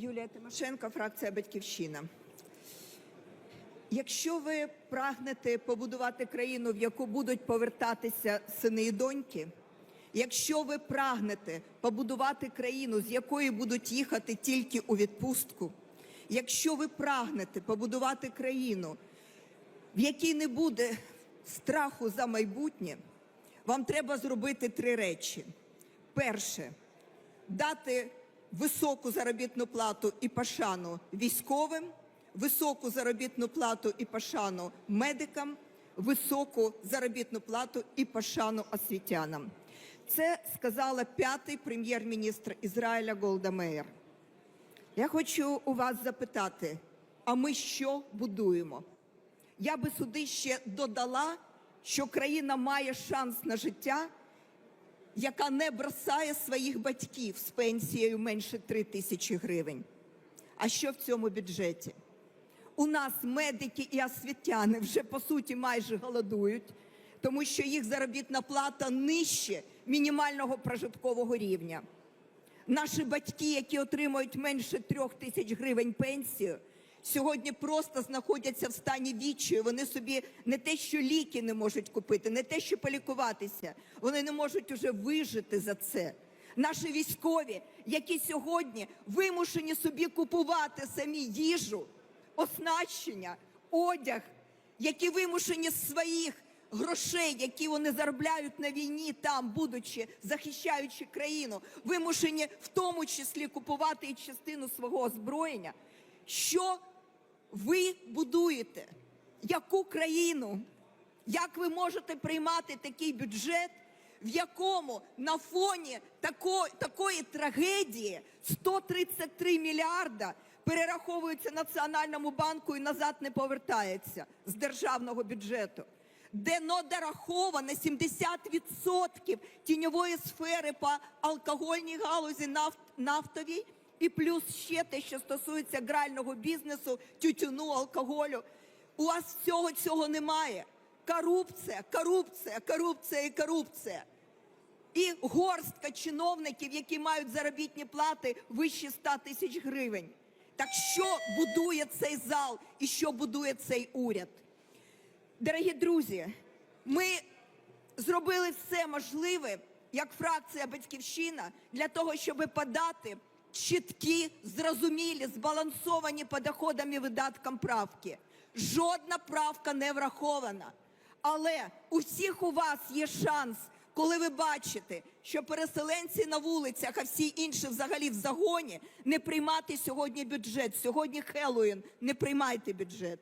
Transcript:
Юлія Тимошенко, фракція Батьківщина. Якщо ви прагнете побудувати країну, в яку будуть повертатися сини і доньки, якщо ви прагнете побудувати країну, з якої будуть їхати тільки у відпустку, якщо ви прагнете побудувати країну, в якій не буде страху за майбутнє, вам треба зробити три речі. Перше дати високу заробітну плату і пошану військовим, високу заробітну плату і пошану медикам, високу заробітну плату і пошану освітянам. Це сказала п'ятий прем'єр-міністр Ізраїля Голда Меєр. Я хочу у вас запитати: а ми що будуємо? Я би сюди ще додала, що країна має шанс на життя, яка не бросає своїх батьків з пенсією менше 3 тисячі гривень. А що в цьому бюджеті? У нас медики і освітяни вже по суті майже голодують, тому що їх заробітна плата нижче мінімального прожиткового рівня. Наші батьки, які отримують менше трьох тисяч гривень пенсію, сьогодні просто знаходяться в стані відчаю. Вони собі не те, що ліки не можуть купити, не те, що полікуватися. Вони не можуть уже вижити за це. Наші військові, які сьогодні вимушені собі купувати самі їжу, оснащення, одяг, які вимушені з своїх грошей, які вони заробляють на війні, там, будучи захищаючи країну, вимушені в тому числі купувати і частину свого озброєння. Що ви будуєте? Яку країну? Як ви можете приймати такий бюджет, в якому на фоні тако, такої трагедії 133 мільярда перераховуються Національному банку і назад не повертається з державного бюджету? де дораховано 70% тіньової сфери по алкогольній галузі, нафт, нафтовій, і плюс ще те, що стосується грального бізнесу, тютюну, алкоголю. У вас всього цього немає. Корупція, корупція, корупція і корупція. І горстка чиновників, які мають заробітні плати вище 100 тисяч гривень. Так що будує цей зал і що будує цей уряд? Дорогі друзі, ми зробили все можливе як фракція Батьківщина для того, щоб подати чіткі, зрозумілі, збалансовані по доходам і видаткам правки. Жодна правка не врахована. Але усіх у вас є шанс, коли ви бачите, що переселенці на вулицях, а всі інші взагалі в загоні, не приймати сьогодні бюджет. Сьогодні Хеллоуін, не приймайте бюджет.